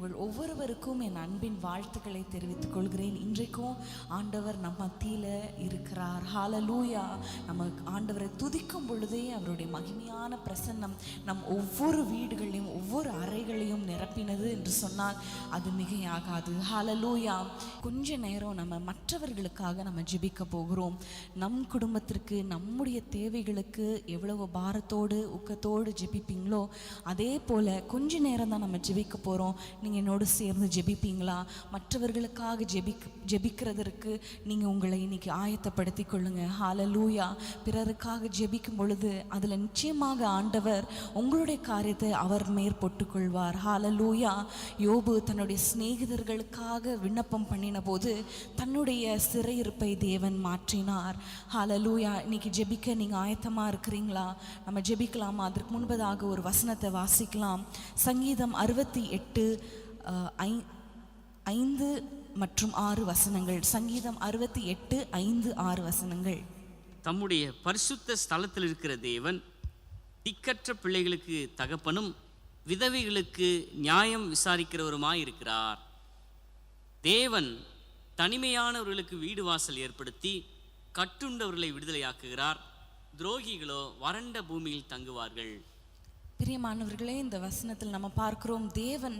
உங்கள் ஒவ்வொருவருக்கும் என் அன்பின் வாழ்த்துக்களை தெரிவித்துக் கொள்கிறேன். இன்றைக்கும் ஆண்டவர் நம் மத்தியில் இருக்கிறார். ஹாலலூயா நம்ம ஆண்டவரை துதிக்கும் பொழுதே அவருடைய மகிமையான பிரசன்னம் நம் ஒவ்வொரு வீடுகளையும் ஒவ்வொரு அறைகளையும் நிரப்பினது என்று சொன்னால் அது மிகையாகாது. ஹாலலூயா கொஞ்ச நேரம் நம்ம மற்றவர்களுக்காக நம்ம ஜிபிக்க போகிறோம். நம் குடும்பத்திற்கு நம்முடைய தேவைகளுக்கு எவ்வளவு பாரத்தோடு ஊக்கத்தோடு ஜிபிப்பீங்களோ அதே போல் கொஞ்ச நேரம் தான் நம்ம ஜிபிக்க போகிறோம் நீங்கள் என்னோடு சேர்ந்து ஜெபிப்பீங்களா? மற்றவர்களுக்காக ஜெபிக் ஜெபிக்கிறதற்கு நீங்கள் உங்களை இன்னைக்கு ஆயத்தப்படுத்தி கொள்ளுங்கள் ஹாலலூயா பிறருக்காக ஜெபிக்கும் பொழுது அதில் நிச்சயமாக ஆண்டவர் உங்களுடைய காரியத்தை அவர் மேற்பொட்டுக்கொள்வார் கொள்வார் ஹalleluya யோபு தன்னுடைய சிநேகிதர்களுக்காக விண்ணப்பம் பண்ணின போது தன்னுடைய சிறையிருப்பை தேவன் மாற்றினார். ஹாலலூயா இன்னைக்கு ஜெபிக்க நீங்கள் ஆயத்தமாக இருக்கிறீங்களா? நம்ம ஜெபிக்கலாமா? அதற்கு முன்பதாக ஒரு வசனத்தை வாசிக்கலாம். சங்கீதம் அறுபத்தி எட்டு ஐந்து மற்றும் ஆறு வசனங்கள். சங்கீதம் அறுபத்தி எட்டு ஐந்து ஆறு வசனங்கள். தம்முடைய பரிசுத்த ஸ்தலத்தில் இருக்கிற தேவன் திக்கற்ற பிள்ளைகளுக்கு தகப்பனும் விதவைகளுக்கு நியாயம் விசாரிக்கிறவருமாய் இருக்கிறார் தேவன் தனிமையானவர்களுக்கு வீடு வாசல் ஏற்படுத்தி கட்டுண்டவர்களை விடுதலையாக்குகிறார். துரோகிகளோ வறண்ட பூமியில் தங்குவார்கள். பிரியமானவர்களே இந்த வசனத்தில் நம்ம பார்க்கிறோம் தேவன்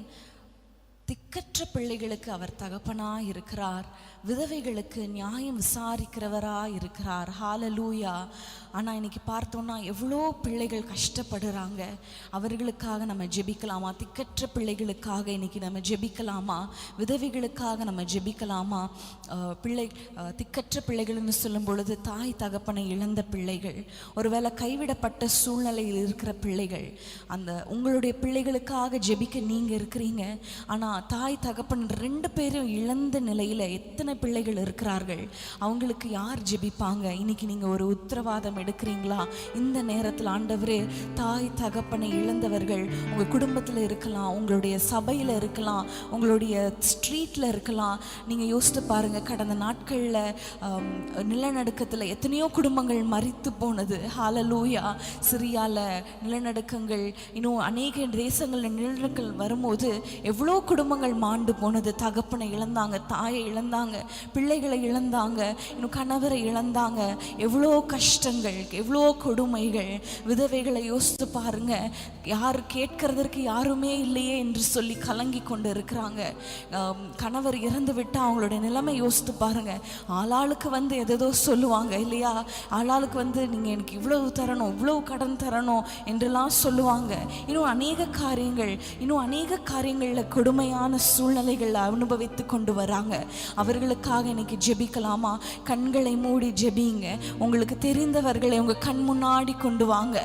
திக்கற்ற பிள்ளைகளுக்கு அவர் தகப்பனாய் இருக்கிறார் விதவைகளுக்கு நியாயம் விசாரிக்கிறவராக இருக்கிறார் ஹாலலூயா ஆனால் இன்னைக்கு பார்த்தோன்னா எவ்வளோ பிள்ளைகள் கஷ்டப்படுறாங்க. அவர்களுக்காக நம்ம ஜெபிக்கலாமா? திக்கற்ற பிள்ளைகளுக்காக இன்னைக்கு நம்ம ஜெபிக்கலாமா? விதவைகளுக்காக நம்ம ஜெபிக்கலாமா? பிள்ளை திக்கற்ற பிள்ளைகள்னு சொல்லும் பொழுது தாய் தகப்பனை இழந்த பிள்ளைகள் ஒருவேளை கைவிடப்பட்ட சூழ்நிலையில் இருக்கிற பிள்ளைகள் அந்த உங்களுடைய பிள்ளைகளுக்காக ஜெபிக்க நீங்க இருக்கிறீங்க. ஆனா தாய் தகப்பன் ரெண்டு பேரும் இழந்த நிலையில் எத்தனை பிள்ளைகள் இருக்கிறார்கள்? அவங்களுக்கு யார் ஜெபிப்பாங்க? இன்னைக்கு நீங்கள் ஒரு உத்தரவாதம் எடுக்கிறீங்களா? இந்த நேரத்தில் ஆண்டவரே தாய் தகப்பனை இழந்தவர்கள் உங்கள் குடும்பத்தில் இருக்கலாம் உங்களுடைய சபையில் இருக்கலாம் உங்களுடைய ஸ்ட்ரீட்டில் இருக்கலாம். நீங்கள் யோசித்து பாருங்கள் கடந்த நாட்களில் நிலநடுக்கத்தில் எத்தனையோ குடும்பங்கள் மறித்து போனது. ஹாலலூயா சிரியாவில் நிலநடுக்கங்கள் இன்னும் அநேக தேசங்களில் நிலநடுக்கங்கள் வரும்போது எவ்வளோ குடும்பங்கள் மாண்டு போனது. தகப்பனை இழந்தாங்க தாயை இழந்தாங்க பிள்ளைகளை இழந்தாங்க இன்னும் கணவரை இழந்தாங்க. எவ்வளோ கஷ்டங்கள் எவ்வளோ கொடுமைகள். விதவைகளை யோசித்து பாருங்க. யார் கேட்கறதற்கு யாருமே இல்லையே என்று சொல்லி கலங்கி கொண்டு இருக்கிறாங்க கணவர் இறந்து விட்டால் அவங்களுடைய நிலைமை யோசித்து பாருங்க. ஆளாளுக்கு வந்து எதேதோ சொல்லுவாங்க இல்லையா? ஆளாளுக்கு வந்து நீங்கள் எனக்கு இவ்வளவு தரணும் இவ்வளவு கடன் தரணும் என்றெல்லாம் சொல்லுவாங்க. இன்னும் அநேக காரியங்கள் இன்னும் அநேக காரியங்களில் கொடுமையான சூழ்நிலைகளை அனுபவித்து கொண்டு வராங்க. அவர்களுக்காக இன்னைக்கு ஜெபிக்கலாமா? கண்களை மூடி ஜெபிங்க. உங்களுக்கு தெரிந்தவர்களை உங்க கண் முன்னாடி கொண்டு வாங்க.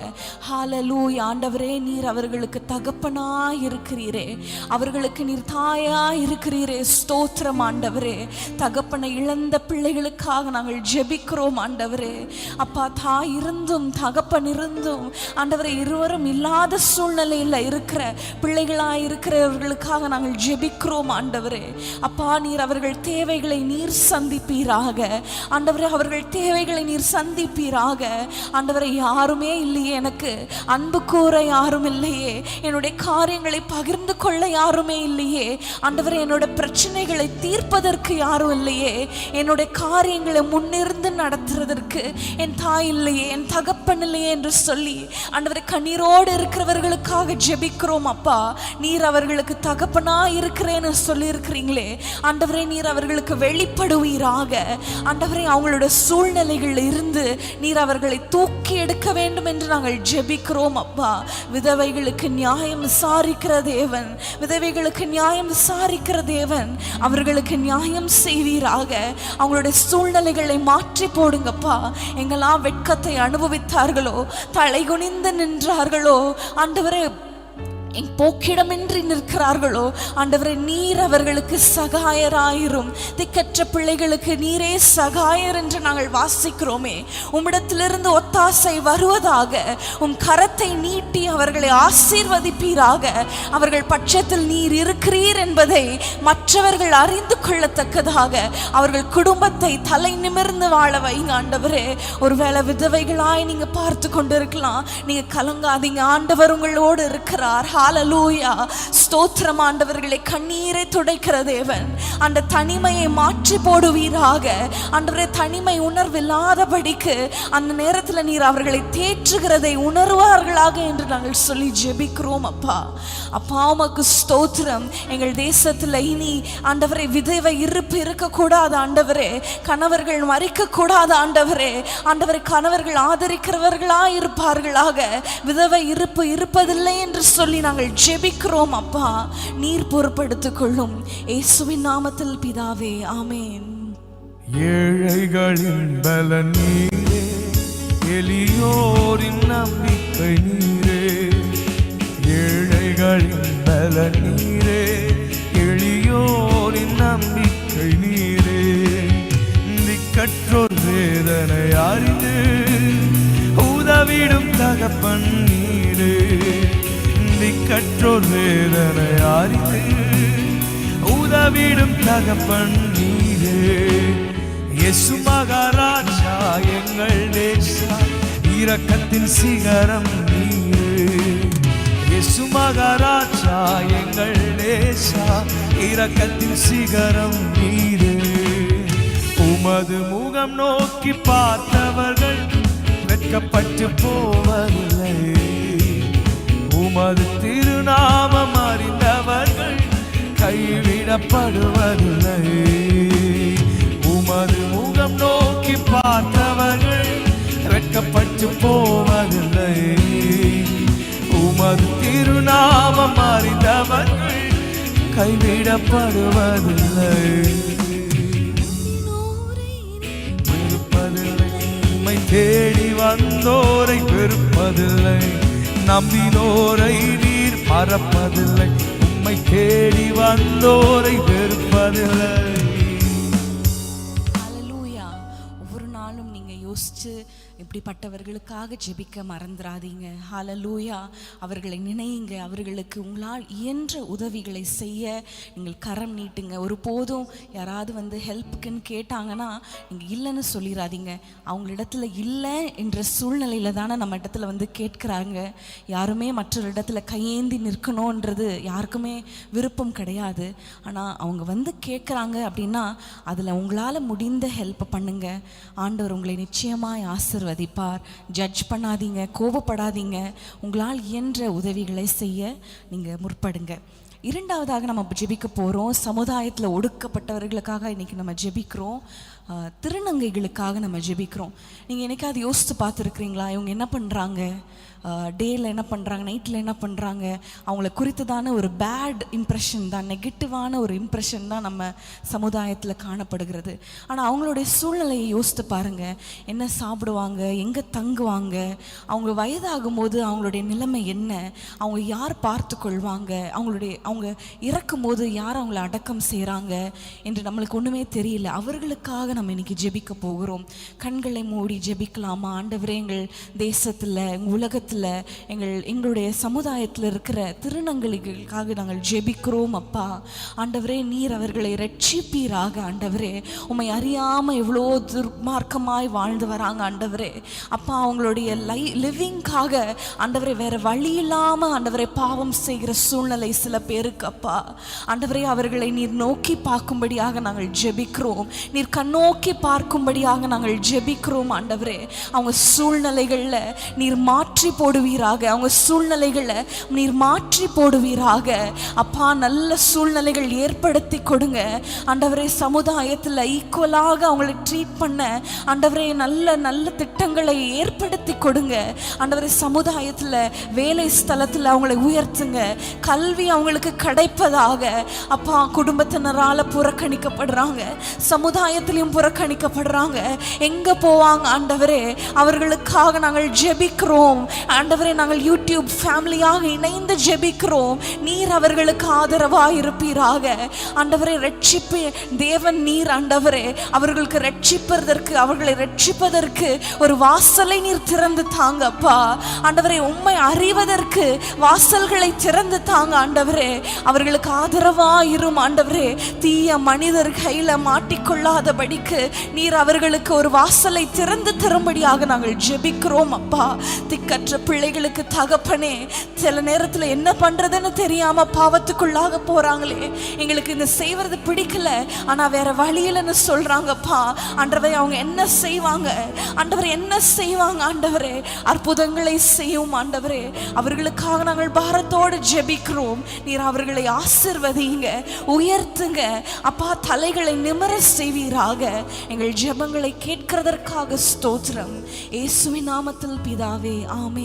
ஹாலலூய் ஆண்டவரே நீர் அவர்களுக்கு தகப்பனா இருக்கிறீரே. அவர்களுக்கு நீர் தாயா இருக்கிறீரே. ஸ்தோத்திரம் ஆண்டவரே. தகப்பனை இழந்த பிள்ளைகளுக்காக நாங்கள் ஜெபிக்கிறோம் ஆண்டவரே. அப்பா தாய் இருந்தும் தகப்பன் இருந்தும் ஆண்டவரே இருவரும் இல்லாத சூழ்நிலையில் இருக்கிற பிள்ளைகளாக இருக்கிறவர்களுக்காக நாங்கள் ஜெபி ஜெபிக்கிறோம் ஆண்டவரே. அப்பா நீர் அவர்கள் தேவைகளை நீர் சந்திப்பீராக. ஆண்டவரே அவர்கள் தேவைகளை நீர் சந்திப்பீராக. ஆண்டவரை யாருமே இல்லையே எனக்கு. அன்பு கூற யாரும் இல்லையே. என்னுடைய காரியங்களை பகிர்ந்து கொள்ள யாருமே இல்லையே. ஆண்டவரே என்னோட பிரச்சனைகளை தீர்ப்பதற்கு யாரும் இல்லையே. என்னுடைய காரியங்களை முன்னிருந்து நடத்துறதற்கு என் தாய் இல்லையே என் தகப்பன் இல்லையே என்று சொல்லி ஆண்டவரை கண்ணீரோடு இருக்கிறவர்களுக்காக ஜெபிக்கிறோம் அப்பா. நீர் அவர்களுக்கு தகப்பனா இருக்க இருக்கிறேன்னு சொல்லியிருக்கிறீங்களே ஆண்டவரே நீர் அவர்களுக்கு வெளிப்படுவீராக. ஆண்டவரே அவங்களோட சூழ்நிலைகள் இருந்து நீர் அவர்களை தூக்கி எடுக்க வேண்டும் என்று நாங்கள் ஜெபிக்கிறோம் அப்பா. விதவைகளுக்கு நியாயம் விசாரிக்கிற தேவன் விதவைகளுக்கு நியாயம் விசாரிக்கிற தேவன் அவர்களுக்கு நியாயம் செய்வீராக. அவங்களுடைய சூழ்நிலைகளை மாற்றி போடுங்கப்பா. எங்கெல்லாம் வெட்கத்தை அனுபவித்தார்களோ தலை குனிந்து நின்றார்களோ ஆண்டவரே என் போக்கிடமின்றி நிற்கிறார்களோ? ஆண்டவரே நீர் அவர்களுக்கு சகாயராயிரும். திக்கற்ற பிள்ளைகளுக்கு நீரே சகாயர் என்று நாங்கள் வாசிக்கிறோமே. உம்மிடத்திலிருந்து ஒத்தாசை வருவதாக உம் கரத்தை நீட்டி அவர்களை ஆசீர்வதிப்பீராக. அவர்கள் பட்சத்தில் நீர் இருக்கிறீர் என்பதை மற்றவர்கள் அறிந்து கொள்ளத்தக்கதாக. அவர்கள் குடும்பத்தை தலை நிமிர்ந்து வாழ வைங்க ஆண்டவரே. ஒருவேளை விதவைகளாய் நீங்க பார்த்து கொண்டிருக்கலாம். நீங்க கலங்காதீங்க. ஆண்டவர் உங்களோடு இருக்கிறார். ஹாலலூயா ஸ்தோத்திரம் ஆண்டவர்களை கண்ணீரை துடைக்கிற தேவன். அந்த தனிமையை மாற்றி போடுவீராக. அன்றைய தனிமை உணர்வில்லாதபடிக்கு அந்த நேரத்தில் நீர் அவர்களை தேற்றுகிறதை உணர்வார்களாக என்று நாங்கள் சொல்லி ஜெபிக்கிறோம் அப்பா. அப்பா உமக்கு ஸ்தோத்திரம். எங்கள் தேசத்தில் இனி ஆண்டவரை விதவை இருப்பு இருக்கக்கூடாது ஆண்டவரே. கணவர்கள் மறிக்கக்கூடாது ஆண்டவரே. ஆண்டவரை கணவர்கள் ஆதரிக்கிறவர்களா இருப்பார்களாக விதவை இருப்பு இருப்பதில்லை என்று சொல்லி நாங்கள் நாங்கள் ஜெபிக்கிறோம் அப்பா. நீர் பொறுப்படுத்திக் கொள்ளும் இயேசுவின் நாமத்தில் பிதாவே ஆமேன். ஏழைகளின் பல நீரே. எளியோரின் நம்பிக்கை நீரே. ஏழைகளின் பல நீரே. எளியோரின் நம்பிக்கை நீரே. திக்கற்றோர் வேதனை அறிந்து உதவிடும் தகப்பன் நீரே. திக்கற்றோர் வேதனை அறிந்து உதவிடும் தகப்பன் நீரே இயேசு மகாராஜா எங்கள் நேசா இரக்கத்தின் சிகரம் நீரே இயேசு மகாராஜா எங்கள் நேசா இரக்கத்தின் சிகரம் நீரே உமது முகம் நோக்கி பார்த்தவர்கள் வெட்கப்பட்டு போவதில்லை. உமது திருநாமம் அறிந்தவர்கள் கைவிடப்படுவதில்லை. உமது முகம் நோக்கி பார்த்தவர்கள் வெட்கப்பட்டு போவதில்லை. உமது திருநாமம் அறிந்தவர்கள் கைவிடப்படுவதில்லை. உம்மை தேடி வந்தோரை பெருப்பதில்லை நம்பினோரை நீர் மறப்பதில்லை. உம்மை தேடி வந்தோரை வெறுப்பதில்லை. அப்படிப்பட்டவர்களுக்காக ஜெபிக்க மறந்துடாதீங்க ஹாலலூயா அவர்களை நினையுங்க. அவர்களுக்கு உங்களால் இயன்ற உதவிகளை செய்ய நீங்கள் கரம் நீட்டுங்க. ஒரு போதும் யாராவது வந்து ஹெல்ப்புக்குன்னு கேட்டாங்கன்னா நீங்கள் இல்லைன்னு சொல்லிடாதீங்க அவங்களிடத்துல இல்லை என்ற சூழ்நிலையில தானே நம்ம இடத்துல வந்து கேட்குறாங்க. யாருமே மற்றொரு இடத்துல கையேந்தி நிற்கணுன்றது யாருக்குமே விருப்பம் கிடையாது. ஆனால் அவங்க வந்து கேட்குறாங்க அப்படின்னா அதில் உங்களால் முடிந்த ஹெல்ப் பண்ணுங்க. ஆண்டவர் உங்களை நிச்சயமாக ஆசிர்வதிப்பார். ஜட்ஜ் பண்ணாதீங்க கோபப்படாதீங்க உங்களால் இயன்ற உதவிகளை செய்ய நீங்கள் முற்படுங்க. இரண்டாவதாக நம்ம ஜெபிக்க போகிறோம் சமுதாயத்தில் ஒடுக்கப்பட்டவர்களுக்காக இன்றைக்கி நம்ம ஜெபிக்கிறோம். திருநங்கைகளுக்காக நம்ம ஜெபிக்கிறோம். நீங்கள் என்னைக்காவது யோசித்து பார்த்துருக்குறீங்களா? இவங்க என்ன பண்ணுறாங்க டேயில் என்ன பண்ணுறாங்க நைட்டில் என்ன பண்ணுறாங்க அவங்கள குறித்ததான ஒரு பேட் இம்ப்ரெஷன் தான் நெகட்டிவான ஒரு இம்ப்ரெஷன் தான் நம்ம சமுதாயத்தில் காணப்படுகிறது. ஆனால் அவங்களுடைய சூழ்நிலையை யோசித்து பாருங்கள் என்ன சாப்பிடுவாங்க எங்கே தங்குவாங்க அவங்க வயதாகும் போது அவங்களுடைய நிலைமை என்ன அவங்க யார் பார்த்து கொள்வாங்க அவங்களுடைய அவங்க இறக்கும் போது யார் அவங்கள அடக்கம் செய்கிறாங்க என்று நம்மளுக்கு ஒன்றுமே தெரியல. அவர்களுக்காக நம்ம இன்றைக்கி ஜெபிக்க போகிறோம். கண்களை மூடி ஜெபிக்கலாமா? ஆண்டவரே எங்கள் தேசத்தில் உலகத்தில் உலகத்தில் எங்கள் எங்களுடைய சமுதாயத்தில் இருக்கிற திருநங்கைகளுக்காக நாங்கள் ஜெபிக்கிறோம் அப்பா. ஆண்டவரே நீர் அவர்களை ரட்சிப்பீராக ஆண்டவரே. உண்மை அறியாமல் எவ்வளோ துர்மார்க்கமாய் வாழ்ந்து வராங்க ஆண்டவரே. அப்பா அவங்களுடைய லை லிவிங்காக ஆண்டவரை வேற வழி இல்லாமல் ஆண்டவரை பாவம் செய்கிற சூழ்நிலை சில பேருக்கு அப்பா. ஆண்டவரே அவர்களை நீர் நோக்கி பார்க்கும்படியாக நாங்கள் ஜெபிக்கிறோம். நீர் கண்ணோக்கி பார்க்கும்படியாக நாங்கள் ஜெபிக்கிறோம் ஆண்டவரே. அவங்க சூழ்நிலைகளில் நீர் மாற்றி போடுவீராக. அவங்க சூழ்நிலைகளை நீர் மாற்றி போடுவீராக. அப்பா நல்ல சூழ்நிலைகள் ஏற்படுத்தி கொடுங்க. ஆண்டவரே சமுதாயத்தில் ஈக்குவலாக அவங்களை ட்ரீட் பண்ண ஆண்டவரே நல்ல நல்ல திட்டங்களை ஏற்படுத்தி கொடுங்க. ஆண்டவரே சமுதாயத்தில் வேலை ஸ்தலத்தில் அவங்களை உயர்த்துங்க. கல்வி அவங்களுக்கு கிடைப்பதாக. அப்பா குடும்பத்தினரால் புறக்கணிக்கப்படுறாங்க. சமுதாயத்திலையும் புறக்கணிக்கப்படுறாங்க. எங்கே போவாங்க ஆண்டவரே? அவர்களுக்காக நாங்கள் ஜெபிக்கிறோம். ஆண்டவரே நாங்கள் யூடியூப் ஃபேமிலியாக இணைந்து ஜெபிக்கிறோம். நீர் அவர்களுக்கு ஆதரவாக இருப்பீராக ஆண்டவரே ரட்சிப்பு தேவன் நீர் ஆண்டவரே. அவர்களுக்கு ரட்சிப்பதற்கு அவர்களை ரட்சிப்பதற்கு ஒரு வாசலை நீர் திறந்து தாங்கப்பா. ஆண்டவரை ஆண்டவரே அறிவதற்கு வாசல்களை திறந்து தாங்க ஆண்டவரே. அவர்களுக்கு ஆதரவாக இரும் ஆண்டவரே. தீய மனிதர் கையில் மாட்டிக்கொள்ளாதபடிக்கு நீர் அவர்களுக்கு ஒரு வாசலை திறந்து தரும்படியாக நாங்கள் ஜெபிக்கிறோம் அப்பா. திக்கற்ற திக்கற்ற பிள்ளைகளுக்கு தகப்பனே சில நேரத்துல என்ன பண்றதுன்னு தெரியாம பாவத்துக்குள்ளாக போறாங்களே. எங்களுக்கு இந்த செய்வது பிடிக்கல. ஆனா வேற வழியிலன்னு சொல்றாங்கப்பா. ஆண்டவரை அவங்க என்ன செய்வாங்க? ஆண்டவர் என்ன செய்வாங்க ஆண்டவரே? அற்புதங்களை செய்யும் ஆண்டவரே. அவர்களுக்காக நாங்கள் பாரத்தோடு ஜெபிக்கிறோம். நீர் அவர்களை ஆசிர்வதிங்க உயர்த்துங்க. அப்பா தலைகளை நிமிர செய்வீராக. எங்கள் ஜெபங்களை கேட்கிறதற்காக ஸ்தோத்திரம். இயேசுவின் நாமத்தில் பிதாவே ஆமே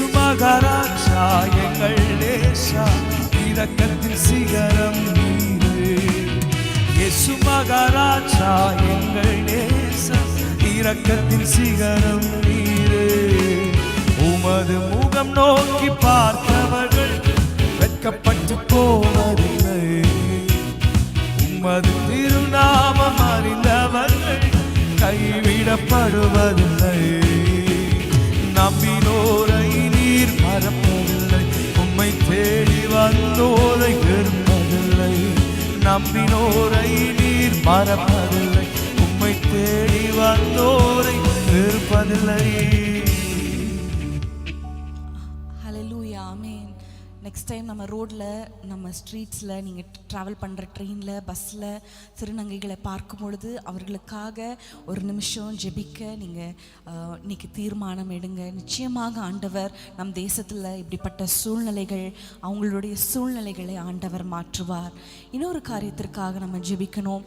இயேசு மகாராஜா எங்கள் நேசா இரக்கத்தின் சிகரம் நீரே. இயேசு மகாராஜா எங்கள் நேசா இரக்கத்தின் சிகரம் நீரே. உமது முகம் நோக்கி பார்த்தவர்கள் வெட்கப்பட்டு போவதில்லை. உமது திருநாமம் அறிந்தவர்கள் கைவிடப்படுவதில்லை. நம்பினோர் வந்தோரை வெறுப்பதில்லை. நம்பினோரை நீர் மறப்பதில்லை. உம்மை தேடி வந்தோரை வெறுப்பதில்லை. நெக்ஸ்ட் டைம் நம்ம ரோட்டில் நம்ம ஸ்ட்ரீட்ஸில் நீங்கள் ட்ராவல் பண்ணுற ட்ரெயினில் பஸ்ஸில் திருநங்கைகளை பார்க்கும் பொழுது அவர்களுக்காக ஒரு நிமிஷம் ஜெபிக்க நீங்கள் இன்னைக்கு தீர்மானம் எடுங்க. நிச்சயமாக ஆண்டவர் நம் தேசத்தில் இப்படிப்பட்ட சூழ்நிலைகள் அவங்களுடைய சூழ்நிலைகளை ஆண்டவர் மாற்றுவார். இன்னொரு காரியத்திற்காக நம்ம ஜெபிக்கணும்.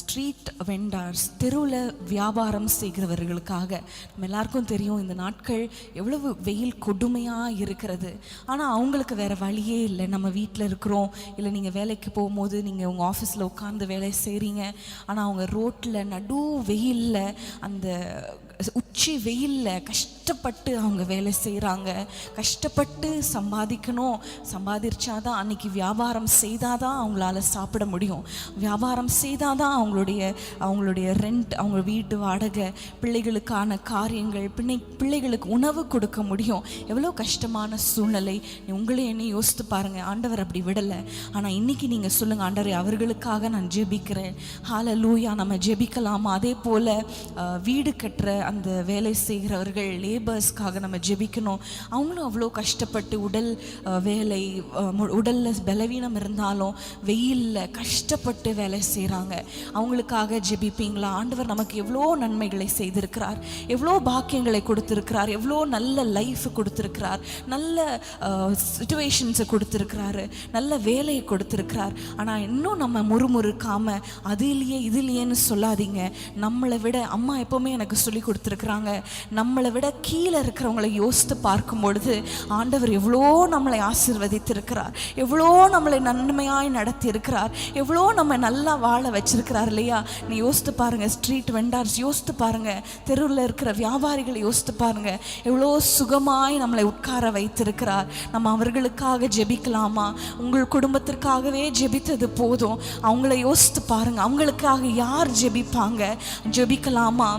ஸ்ட்ரீட் வெண்டார்ஸ் தெருவில் வியாபாரம் செய்கிறவர்களுக்காக. நம்ம எல்லாருக்கும் தெரியும் இந்த நாட்கள் எவ்வளவு வெயில் கொடுமையாக இருக்கிறது. ஆனால் அவங்க அவங்களுக்கு வேறு வழியே இல்லை. நம்ம வீட்டில் இருக்கிறோம். இல்லை நீங்கள் வேலைக்கு போகும்போது நீங்கள் உங்கள் ஆஃபீஸில் உட்காந்து வேலை செய்கிறீங்க ஆனால் அவங்க ரோட்டில் நடு வெயிலில் அந்த உச்சி வெயிலில் கஷ்டப்பட்டு அவங்க வேலை செய்கிறாங்க கஷ்டப்பட்டு சம்பாதிக்கணும். சம்பாதிச்சாதான் அன்னைக்கு வியாபாரம் செய்தால் தான் அவங்களால சாப்பிட முடியும். வியாபாரம் செய்தால் தான் அவங்களுடைய அவங்களுடைய ரெண்ட் அவங்க வீட்டு வாடகை பிள்ளைகளுக்கான காரியங்கள் பிள்ளை பிள்ளைகளுக்கு உணவு கொடுக்க முடியும். எவ்வளோ கஷ்டமான சூழ்நிலை. உங்களையும் என்ன யோசித்து பாருங்க. ஆண்டவர் அப்படி விடலை. ஆனால் இன்னைக்கு நீங்கள் சொல்லுங்கள் ஆண்டவரை அவர்களுக்காக நான் ஜெபிக்கிறேன். ஹால லூயா நம்ம ஜெபிக்கலாமா. அதே போல் வீடு கட்டுற அந்த வேலை செய்கிறவர்கள் லேபர்ஸ்க்காக நம்ம ஜெபிக்கணும். அவங்களும் அவ்வளோ கஷ்டப்பட்டு உடல் வேலை உடலில் மு- பலவீனம் இருந்தாலும் வெயிலில் கஷ்டப்பட்டு வேலை செய்கிறாங்க அவங்களுக்காக ஜெபிப்பீங்களா? ஆண்டவர் நமக்கு எவ்வளோ நன்மைகளை செய்திருக்கிறார். எவ்வளோ பாக்கியங்களை கொடுத்துருக்கிறார். எவ்வளோ நல்ல லைஃப் கொடுத்துருக்கிறார். நல்ல சுச்சுவேஷன்ஸை கொடுத்துருக்கிறாரு நல்ல வேலையை கொடுத்துருக்கிறார். ஆனால் இன்னும் நம்ம முறுமுறுக்காமல் அது இல்லையே இது இல்லையேன்னு சொல்லாதீங்க. நம்மளை விட அம்மா எப்போவுமே எனக்கு சொல்லி கொடுத்துருக்குறாங்க. நம்மளை விட கீழே இருக்கிறவங்களை யோசித்து பார்க்கும் பொழுது ஆண்டவர் எவ்வளோ நம்மளை ஆசிர்வதித்திருக்கிறார். எவ்வளோ நம்மளை நன்மையாய் நடத்தி இருக்கிறார் எவ்வளோ நம்ம நல்லா வாழ வச்சிருக்கிறார் இல்லையா? நீ யோசித்து பாருங்கள் ஸ்ட்ரீட் வெண்டார்ஸ் யோசித்து பாருங்கள் தெருவில் இருக்கிற வியாபாரிகளை யோசித்து பாருங்கள் எவ்வளோ சுகமாய் நம்மளை உட்கார வைத்திருக்கிறார். நம்ம அவர்களுக்காக ஜெபிக்கலாமா? உங்கள் குடும்பத்திற்காகவே ஜெபித்தது போதும். அவங்கள யோசித்து பாருங்க. அவங்களுக்காக யார் ஜெபிப்பாங்க? ஜெபிக்கலாமா?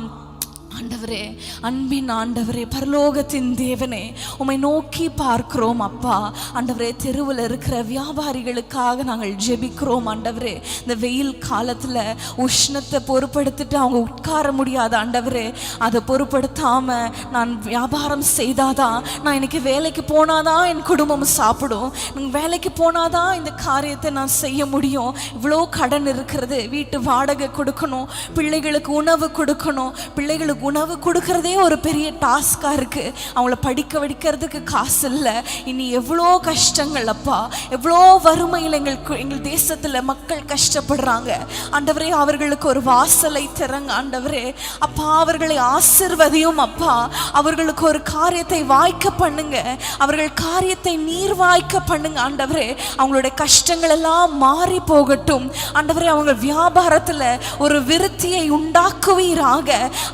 ஆண்டவரே அன்பின் ஆண்டவரே பரலோகத்தின் தேவனே உம்மை நோக்கி பார்க்கிறோம் அப்பா. ஆண்டவரே தெருவில் இருக்கிற வியாபாரிகளுக்காக நாங்கள் ஜெபிக்கிறோம் ஆண்டவரே. இந்த வெயில் காலத்தில் உஷ்ணத்தை பொருட்படுத்திட்டு அவங்க உட்கார முடியாத ஆண்டவரே. அதை பொருட்படுத்தாமல் நான் வியாபாரம் செய்தாதான் நான் இன்னைக்கு வேலைக்கு போனாதான் என் குடும்பம் சாப்பிடும். வேலைக்கு போனாதான் இந்த காரியத்தை நான் செய்ய முடியும். இவ்வளோ கடன் இருக்கிறது. வீட்டு வாடகை கொடுக்கணும். பிள்ளைகளுக்கு உணவு கொடுக்கணும். பிள்ளைகளுக்கு உணவு கொடுக்கறதே ஒரு பெரிய டாஸ்காக இருக்குது அவங்கள படிக்க வைக்கிறதுக்கு காசு இல்லை. இனி எவ்வளோ கஷ்டங்கள் அப்பா. எவ்வளோ வறுமையில் எங்களுக்கு எங்கள் தேசத்தில் மக்கள் கஷ்டப்படுறாங்க. ஆண்டவரே அவர்களுக்கு ஒரு வாசலை திறங்க ஆண்டவரே. அப்பா அவர்களை ஆசிர்வதியும் அப்பா. அவர்களுக்கு ஒரு காரியத்தை வாய்க்க பண்ணுங்க. அவர்கள் காரியத்தை நீர் வாய்க்க பண்ணுங்க ஆண்டவரே. அவங்களுடைய கஷ்டங்கள் எல்லாம் மாறி போகட்டும். ஆண்டவரே அவங்க வியாபாரத்தில் ஒரு விருத்தியை உண்டாக்குவீராக.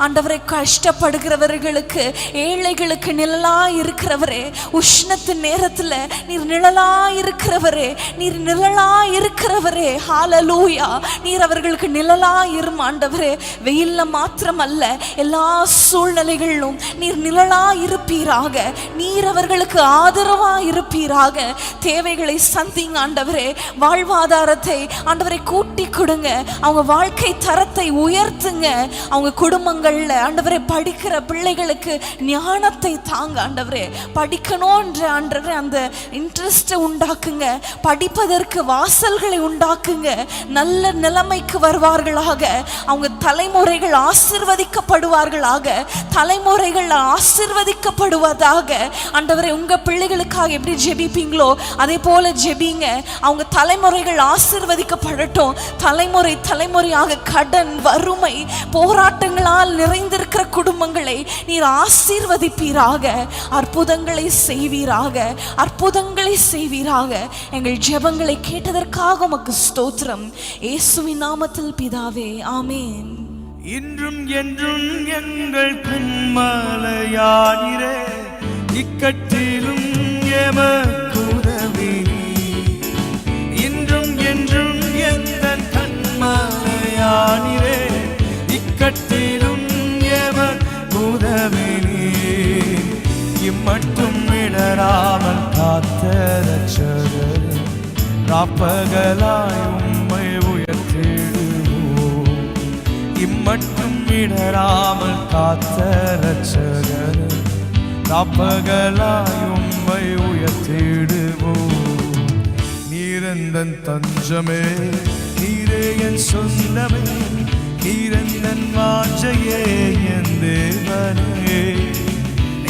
ஆண்டவரை கஷ்டப்படுகிறவர்களுக்கு ஏழைகளுக்கு நிழலா இருக்கிறவரே உஷ்ணத்து நேரத்துல நீர் நிழலா இருக்கிறவரே நீர் நிழலா இருக்கிறவரே ஹாலலூயா நீர் அவர்களுக்கு நிழலா இருமாண்டவரே வெயிலில் மாத்திரமல்ல எல்லா சூழ்நிலைகளிலும் நீர் நிழலா இருப்பீராக நீர் அவர்களுக்கு ஆதரவா இருப்பீராக தேவைகளை சந்திங்க ஆண்டவரே. வாழ்வாதாரத்தை ஆண்டவரை கூட்டி கொடுங்க. அவங்க வாழ்க்கை தரத்தை உயர்த்துங்க. அவங்க குடும்பங்கள்ல ஆண்டவரே படிக்கிற பிள்ளைகளுக்கு ஞானத்தை தாங்க ஆண்டவரே. படிக்கணும்ன்ற ஆண்டவரே அந்த இன்ட்ரெஸ்ட்டை உண்டாக்குங்க. படிப்பதற்கு வாசல்களை உண்டாக்குங்க. நல்ல நிலைமைக்கு வருவார்களாக. அவங்க தலைமுறைகள் ஆசிர்வதிக்கப்படுவார்களாக. தலைமுறைகள் ஆசிர்வதிக்கப்படுவதாக. ஆண்டவரே உங்கள் பிள்ளைகளுக்காக எப்படி ஜெபிப்பீங்களோ அதே போல் ஜெபிங்க. அவங்க தலைமுறைகள் ஆசிர்வதிக்கப்படட்டும். தலைமுறை தலைமுறையாக கடன் வறுமை போராட்டங்களால் நிறைந்து இருக்கிற குடும்பங்களை நீர் ஆசீர்வதிப்பீராக. அற்புதங்களை செய்வீராக. அற்புதங்களை செய்வீராக. எங்கள் ஜெபங்களை கேட்டதற்காக உமக்கு ஸ்தோத்திரம். இயேசுவின் நாமத்தில் பிதாவே ஆமேன். இன்றும் என்றும் எங்கள் கண்மலையானிரே இக்கட்டிலும் எமக்குதவி. இன்றும் என்றும் எந்த கண்மலையானிரே இக்கட்டிலும் எமக்குதவி இம்மட்டும் இடராமல் காத்த ரட்சகரே ராப்பகலாய் உம்மை உயர்த்திடுவோம். இம்மட்டும் இடராமல் காத்த ரட்சகரே ராப்பகலாய் உம்மை உயர்த்திடுவோம். நீரந்தன் தஞ்சமே நீரே என் சொந்தமே நீரந்தன் வாஞ்சையே என் தேவனே.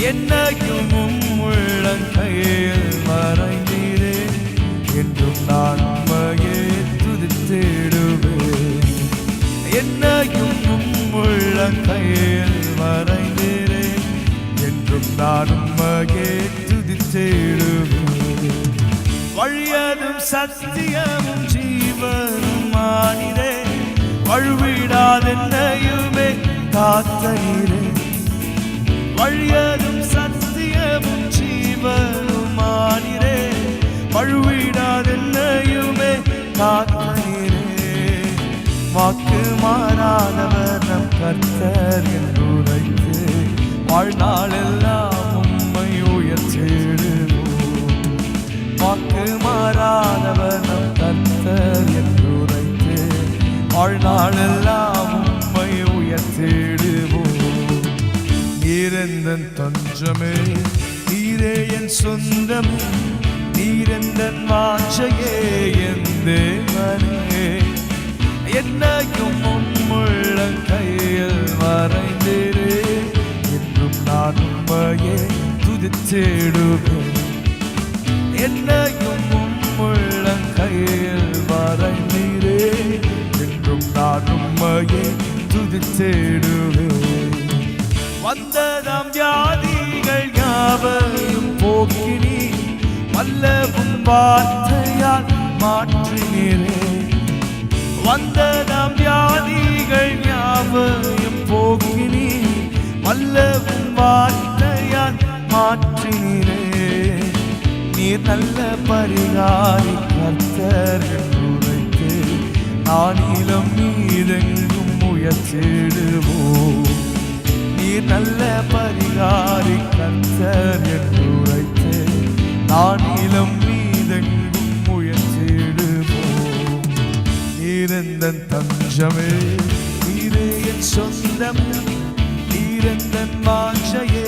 என்னையும் உள்ளங்கையில் மறைந்தீரே. என்றும் நான் உண்மையே துதித்திடுவேன். என்னையும் உள்ளங்கையில் மறைந்தீரே. என்றும் நான் உண்மையே துதித்திடுவேன். வழியதும் சத்தியமும் ஜீவனும் ஆனிரே வழுவிடாதென்னையுமே காத்தீரே வழியதும் சத்தியமும் ஜீவனும் ஆனிரே வழுவிடாதென்னையுமே காத்தீரே வாக்கு மாறாதவர் நம் கர்த்தர் என்று உரைத்து வாழ்நாளெல்லாம் உம்மை உயர்த்திடுவோம். வாக்கு மாறாதவர் நம் நீரெந்தன் நீரே என் சொந்தம் நீரெந்தன் வாஞ்சையே என் தேவனே. என்னையும் உம்முள்ள கையில் மறைந்திரே. என்றும் நான் உண்மையே துதித்தேடுவேன். என்னையும் உம்முள்ள கையில் மறைந்தீரே. என்றும் நான் உம்மையே துதித்திடுவேன். வந்ததாம் வியாதிகள் யாவையும் போக்கினி வல்லவும் வார்த்தையால் மாற்றினீரே. வந்ததாம் வியாதிகள் யாவையும் போக்கினி வல்லவும் வார்த்தையால் மாற்றினீரே. நீர் நல்ல பரிகாரி கர்த்தர் என்று உரைத்து நானிலம் மீதெங்கும் உயர்த்திடுவோம் நீர் நல்ல பரிகாரி கர்த்தர் என்று உரைத்து நானிலம் மீதெங்கும் உயர்த்திடுவோம் நீரெந்தன் தஞ்சமே நீரே என் சொந்தம் நீரெந்தன் வாஞ்சையே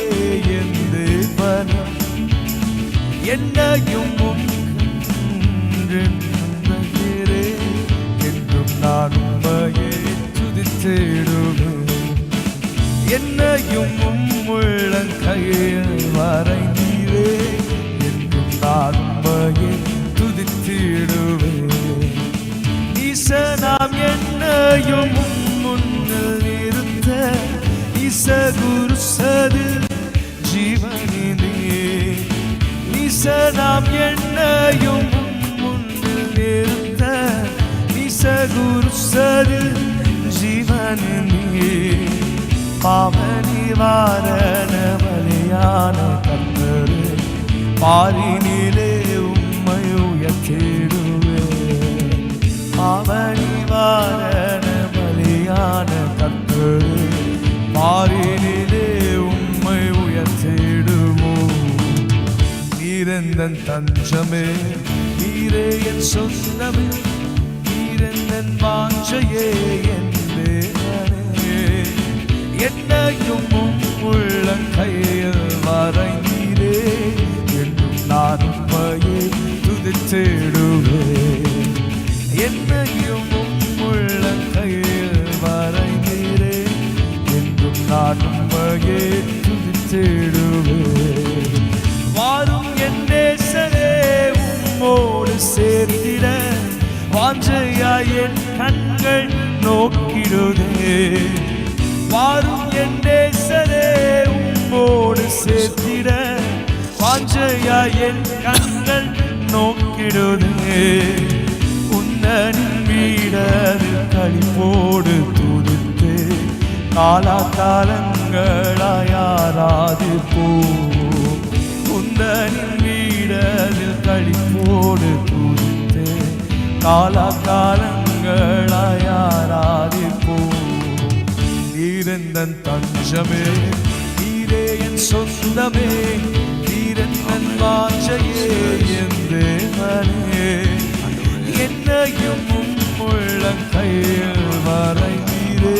என் தேவனம் என்னையும் என்னையும் உள்ளங்கையில் கையில் வரைந்தீரே. என்றும் நான் உம்மையே துதித்திடுவேன். ஈசனாம் என்னையும் உம் முன்னில் நிறுத்த. ஈசகுரு சது ஜீவனிலே ஈசனாம் என்னையும் முன்னில் நிறுத்த. ஈசகுரு சது ஜீவனிலே பாவ நிவாரண பலியான கத்தரு பாரினிலே உம்மை உயர்த்திடுவே. பாவ நிவாரண பலியான கத்தரே பாரினிலே உம்மை உயர்த்திடுவோம் நீரந்தன் தஞ்சமே நீரே என் சொந்தமே நீரந்தன் வாஞ்சையே என்பே. என்னையும் உள்ள கையில் வரைந்தீரே என்றும் நான் உம்மையே துதிச்சிடுவே என்னையும் உள்ள கையில் வரைந்தீரே என்றும் நான் உம்மையே துதிச்சிடுவே வாரும் என் நேசரே உம்மோடு சேர்த்திட வாஞ்சையாய் என் கண்கள் நோக்கிடுதே. வாரும் என் நேசரே உம்மோடு சேர்த்திட. வாஞ்சையா என் கண்கள் நோக்கிடுது உன்னனின் வீடது கழிப்போடு துதித்தே. காலா காலங்களாயாராது போ. உந்தனின் வீடதில் கழிப்போடு துதித்தே. காலா காலங்களாயாராதிப்போ எந்தன் தஞ்சமே? நீரே என் சொந்தமே கீரன் வாஞ்சையே என் தேவனே. என்னையும் உள்ளங்கையில் வரைந்தீரே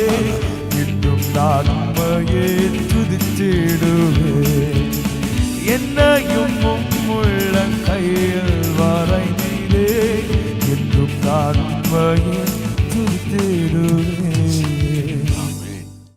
இன்னும் நான் உண்மையே துதித்திடுவே என்னையும் உள்ளங்கையில் வரைந்தீரே இன்னும் நான் உண்மையே